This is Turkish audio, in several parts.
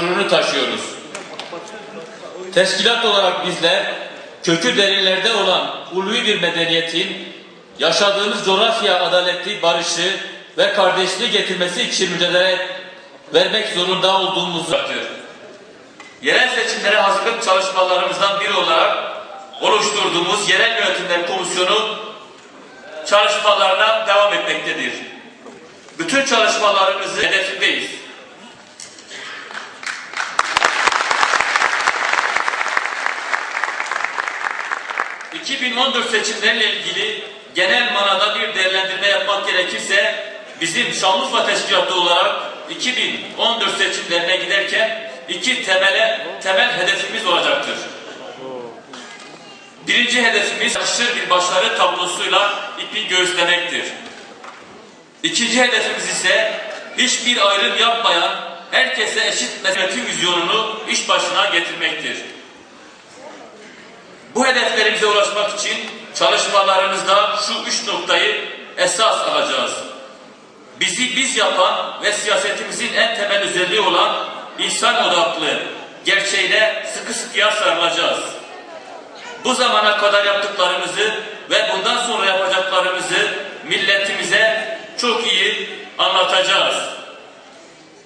ve gururunu taşıyoruz. Teşkilat olarak bizler kökü derinlerde olan ulvi bir medeniyetin yaşadığımız coğrafya adaletli barışı ve kardeşliği getirmesi için mücadele vermek zorunda olduğumuzu atıyor. Yerel seçimlere hazırlık çalışmalarımızdan biri olarak oluşturduğumuz Yerel Yönetimler Komisyonu çalışmalarına devam etmektedir. Bütün çalışmalarımızı hedefindeyiz. ...2014 seçimleriyle ilgili genel manada bir değerlendirme yapmak gerekirse... ...bizim Şanlıurfa Teşkilatı olarak 2014 seçimlerine giderken... ...iki temele, temel hedefimiz olacaktır. Birinci hedefimiz aşırı bir başarı tablosuyla ipi göğüslemektir. İkinci hedefimiz ise hiçbir ayrım yapmayan, herkese eşit mesnetin vizyonunu iş başına getirmektir. Bu hedeflerimize ulaşmak için çalışmalarımızda şu üç noktayı esas alacağız. Bizi biz yapan ve siyasetimizin en temel özelliği olan insan odaklı gerçeğine sıkı sıkıya sarılacağız. Bu zamana kadar yaptıklarımızı ve bundan sonra yapacaklarımızı milletimize çok iyi anlatacağız.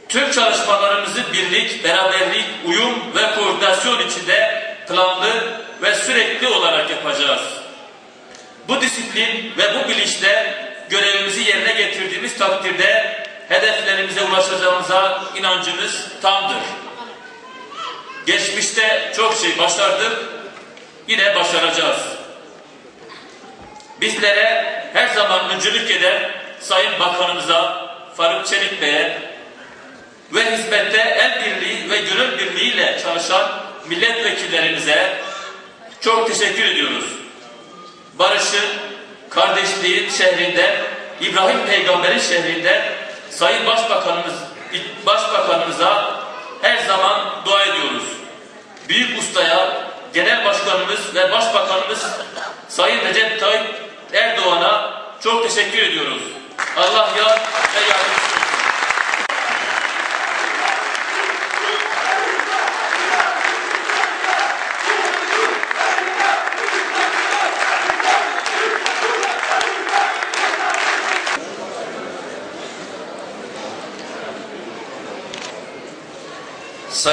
Tüm çalışmalarımızı birlik, beraberlik, uyum ve koordinasyon içinde planlı ve sürekli olarak yapacağız. Bu disiplin ve bu bilinçle görevimizi yerine getirdiğimiz takdirde hedeflerimize ulaşacağımıza inancımız tamdır. Geçmişte çok şey başardık, yine başaracağız. Bizlere her zaman öncülük eden Sayın Bakanımıza, Faruk Çelik Bey'e ve hizmette el birliği ve gönül birliğiyle çalışan milletvekillerimize çok teşekkür ediyoruz. Barış'ın, kardeşliğin şehrinde, İbrahim Peygamber'in şehrinde Sayın Başbakanımız, Başbakanımıza her zaman dua ediyoruz. Büyük ustaya, Genel Başkanımız ve Başbakanımız Sayın Recep Tayyip Erdoğan'a çok teşekkür ediyoruz. Allah yar ve yardımcısı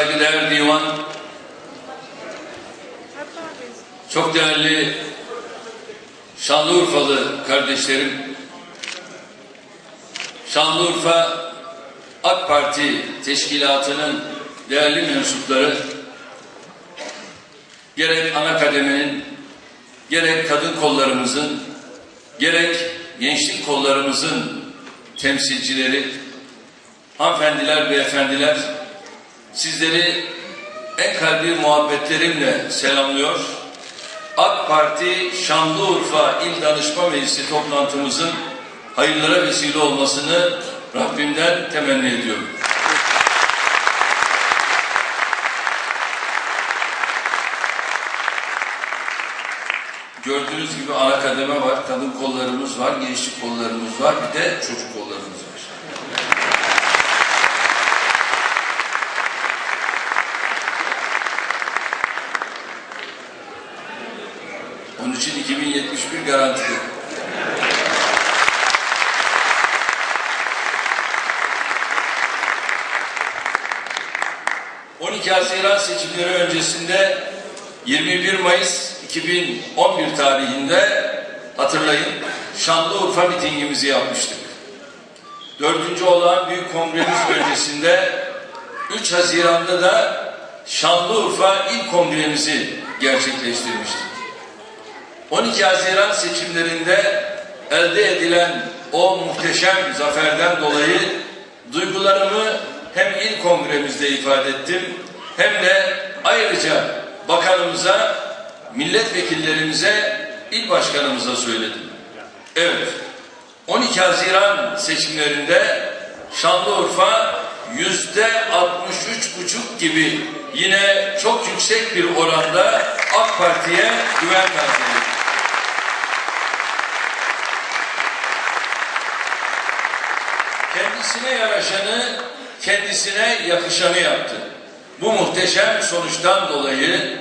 Saygıdeğer divan, çok değerli Şanlıurfalı kardeşlerim, Şanlıurfa AK Parti Teşkilatı'nın değerli mensupları, gerek ana kademenin, gerek kadın kollarımızın, gerek gençlik kollarımızın temsilcileri, hanımefendiler, beyefendiler, sizleri en kalbi muhabbetlerimle selamlıyor. AK Parti Şanlıurfa İl Danışma Meclisi toplantımızın hayırlara vesile olmasını Rabbimden temenni ediyorum. Gördüğünüz gibi ana kademe var, kadın kollarımız var, gençlik kollarımız var, bir de çocuk kollarımız var. Onun için 2071 garantili. ...12 Haziran seçimleri öncesinde 21 Mayıs 2011 tarihinde hatırlayın Şanlıurfa mitingimizi yapmıştık. Dördüncü olan büyük kongremiz öncesinde 3 Haziran'da da Şanlıurfa İl Kongremizi gerçekleştirmiştik. 12 Haziran seçimlerinde elde edilen o muhteşem zaferden dolayı duygularımı hem il kongremizde ifade ettim hem de ayrıca bakanımıza, milletvekillerimize, il başkanımıza söyledim. Evet, 12 Haziran seçimlerinde Şanlıurfa yüzde 63 buçuk gibi yine çok yüksek bir oranda AK Parti'ye güven verdi. Kendisine yaraşanı, kendisine yakışanı yaptı. Bu muhteşem sonuçtan dolayı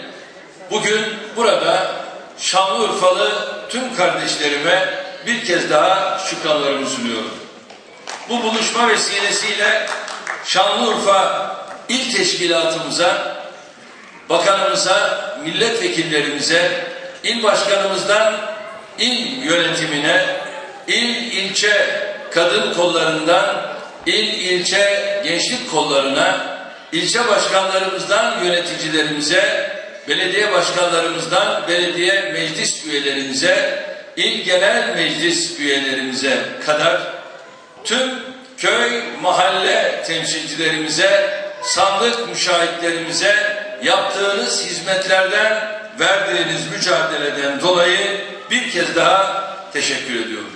bugün burada Şanlıurfalı tüm kardeşlerime bir kez daha şükranlarımı sunuyorum. Bu buluşma vesilesiyle Şanlıurfa İl Teşkilatımıza, bakanımıza, milletvekillerimize, il başkanımızdan il yönetimine, il ilçe kadın kollarından, il ilçe gençlik kollarına, ilçe başkanlarımızdan yöneticilerimize, belediye başkanlarımızdan belediye meclis üyelerimize, il genel meclis üyelerimize kadar tüm köy, mahalle temsilcilerimize, sandık müşahitlerimize yaptığınız hizmetlerden, verdiğiniz mücadeleden dolayı bir kez daha teşekkür ediyorum.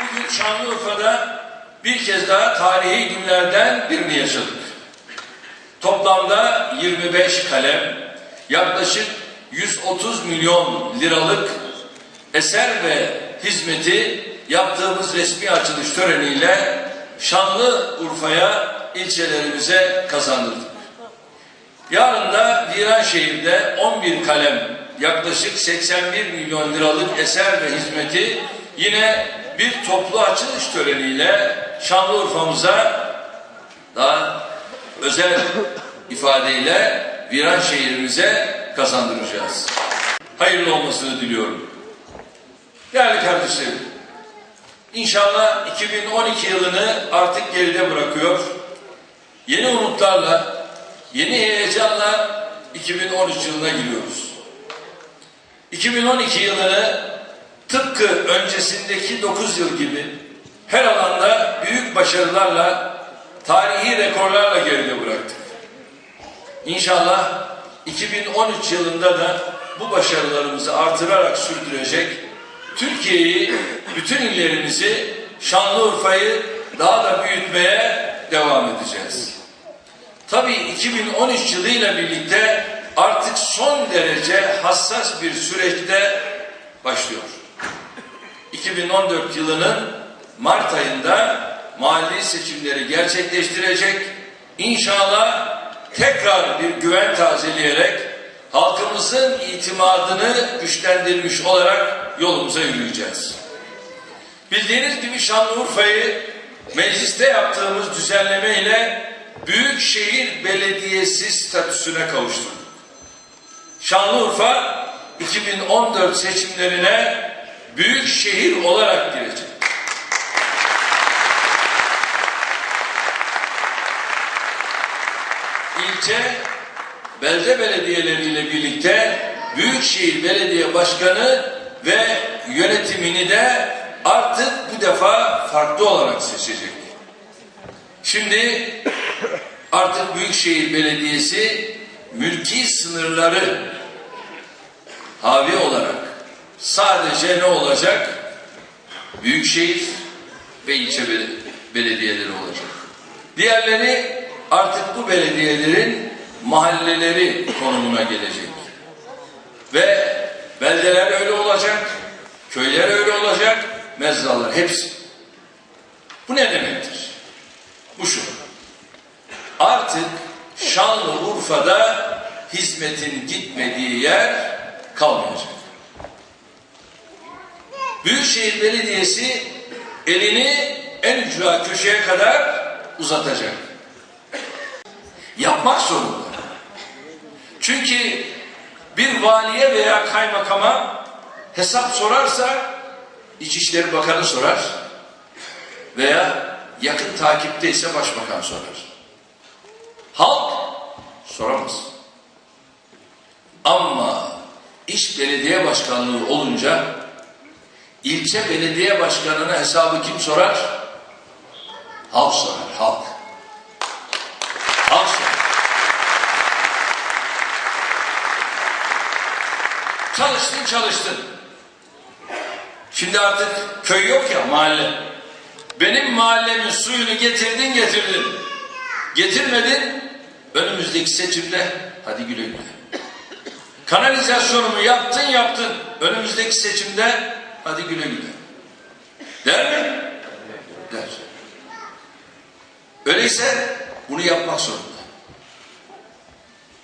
Bugün Şanlıurfa'da bir kez daha tarihi günlerden birini yaşadık. Toplamda 25 kalem, yaklaşık 130 milyon liralık eser ve hizmeti yaptığımız resmi açılış töreniyle Şanlıurfa'ya, ilçelerimize kazandırdık. Yarın da Viranşehir'de 11 kalem yaklaşık 81 milyon liralık eser ve hizmeti yine bir toplu açılış töreniyle Şanlıurfa'mıza daha özel ifadeyle Viranşehir'imize kazandıracağız. Hayırlı olmasını diliyorum. Değerli kardeşlerim, inşallah 2012 yılını artık geride bırakıyor. Yeni umutlarla, yeni heyecanla 2013 yılına giriyoruz. 2012 yılını tıpkı öncesindeki 9 yıl gibi her alanda büyük başarılarla, tarihi rekorlarla geride bıraktık. İnşallah 2013 yılında da bu başarılarımızı artırarak sürdürecek, Türkiye'yi, bütün illerimizi, Şanlıurfa'yı daha da büyütmeye devam edeceğiz. Tabii 2013 yılıyla birlikte artık son derece hassas bir süreçte başlıyor. 2014 yılının Mart ayında mali seçimleri gerçekleştirecek. İnşallah tekrar bir güven tazeleyerek halkımızın itimadını güçlendirmiş olarak yolumuza yürüyeceğiz. Bildiğiniz gibi Şanlıurfa'yı mecliste yaptığımız düzenleme ile Büyükşehir Belediyesi statüsüne kavuşturduk. Şanlıurfa 2014 seçimlerine büyük şehir olarak girecek. İlçe, belde belediyeleriyle birlikte Büyükşehir Belediye Başkanı ve yönetimini de artık bu defa farklı olarak seçecek. Şimdi artık Büyükşehir Belediyesi mülki sınırları havi olarak sadece ne olacak? Büyükşehir ve ilçe bel- belediyeleri olacak. Diğerleri artık bu belediyelerin mahalleleri konumuna gelecek. Ve beldeler öyle olacak, köyler öyle olacak, mezralar hepsi. Bu ne demektir? Bu şu. Artık Şanlıurfa'da hizmetin gitmediği yer kalmayacak. Büyükşehir Belediyesi elini en ücra köşeye kadar uzatacak. Yapmak zorunda. Çünkü bir valiye veya kaymakama hesap sorarsa İçişleri Bakanı sorar veya yakın takipte ise başbakan sorar. Halk Soramaz. Ama iş belediye başkanlığı olunca ilçe belediye başkanına hesabı kim sorar? Halk sorar, halk. Halk sorar. Çalıştın çalıştın. Şimdi artık köy yok ya mahalle. Benim mahallemin suyunu getirdin getirdin. Getirmedin önümüzdeki seçimde hadi güle güle. Kanalizasyonumu yaptın yaptın önümüzdeki seçimde hadi güle güle. Der mi? Der. Öyleyse bunu yapmak zorunda.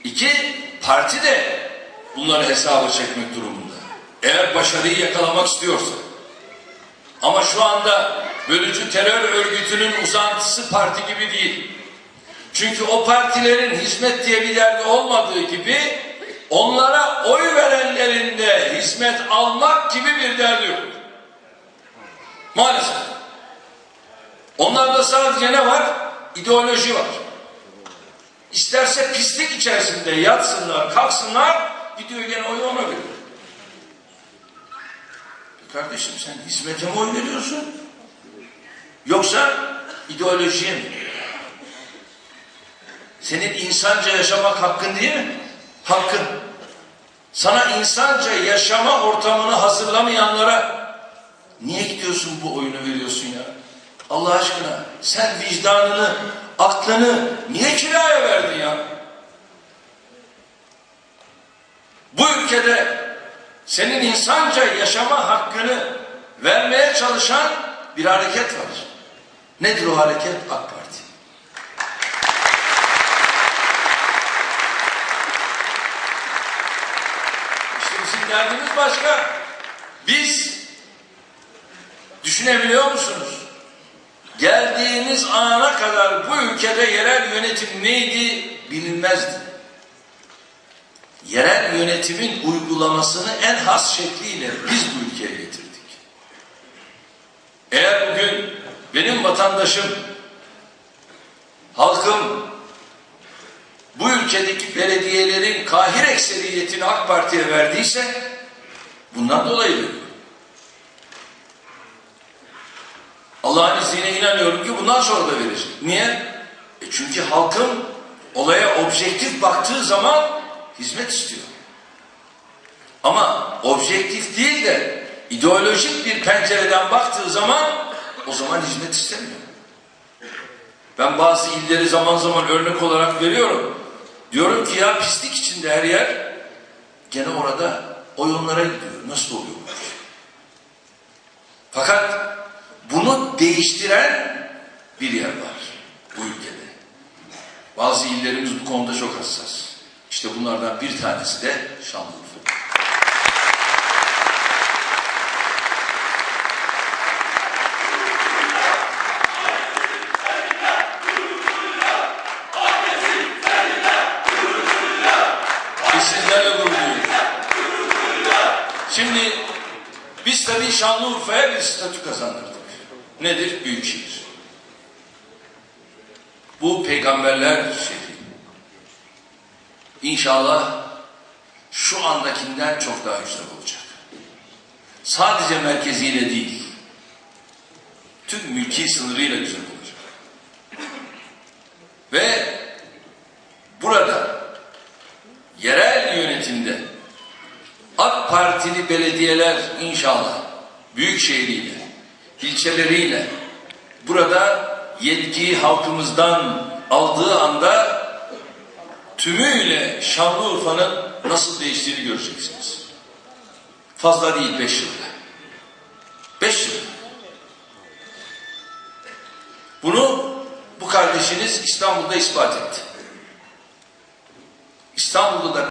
İki, parti de bunları hesaba çekmek durumunda. Eğer başarıyı yakalamak istiyorsa. Ama şu anda bölücü terör örgütünün uzantısı parti gibi değil. Çünkü o partilerin hizmet diye bir derdi olmadığı gibi onlara oy verenlerin de hizmet almak gibi bir derdi yok. Maalesef. Onlarda sadece ne var? İdeoloji var. İsterse pislik içerisinde yatsınlar, kalksınlar, gidiyor gene oyu ona veriyor. Kardeşim sen hizmete mi oy veriyorsun? Yoksa ideolojiye mi? Senin insanca yaşamak hakkın değil mi? Hakkın. Sana insanca yaşama ortamını hazırlamayanlara niye gidiyorsun bu oyunu veriyorsun ya? Allah aşkına sen vicdanını, aklını niye kiraya verdin ya? Bu ülkede senin insanca yaşama hakkını vermeye çalışan bir hareket var. Nedir o hareket? AK Parti. İşte bizim derdimiz başka. Biz düşünebiliyor musunuz? Geldiğimiz ana kadar bu ülkede yerel yönetim neydi bilinmezdi. Yerel yönetimin uygulamasını en has şekliyle biz bu ülkeye getirdik. Eğer bugün benim vatandaşım, halkım bu ülkedeki belediyelerin kahir ekseriyetini AK Parti'ye verdiyse bundan dolayı veriyor. Allah'ın izniyle inanıyorum ki bundan sonra da verecek. Niye? E çünkü halkın olaya objektif baktığı zaman hizmet istiyor. Ama objektif değil de ideolojik bir pencereden baktığı zaman o zaman hizmet istemiyor. Ben bazı illeri zaman zaman örnek olarak veriyorum. Diyorum ki ya pislik içinde her yer gene orada oyunlara gidiyor. Nasıl oluyor bu? Fakat bunu değiştiren bir yer var bu ülkede. Bazı illerimiz bu konuda çok hassas. İşte bunlardan bir tanesi de Şanlıurfa. Tabii Şanlıurfa'ya bir statü kazandırdık. Nedir? Büyükşehir. Bu peygamberler şehri. İnşallah şu andakinden çok daha güzel olacak. Sadece merkeziyle değil, tüm mülki sınırıyla güzel olacak. Ve burada yerel Partili belediyeler inşallah büyük şehriyle, ilçeleriyle burada yetkiyi halkımızdan aldığı anda tümüyle Şanlıurfa'nın nasıl değiştiğini göreceksiniz. Fazla değil beş yılda. Beş yıl. Bunu bu kardeşiniz İstanbul'da ispat etti. İstanbul'da da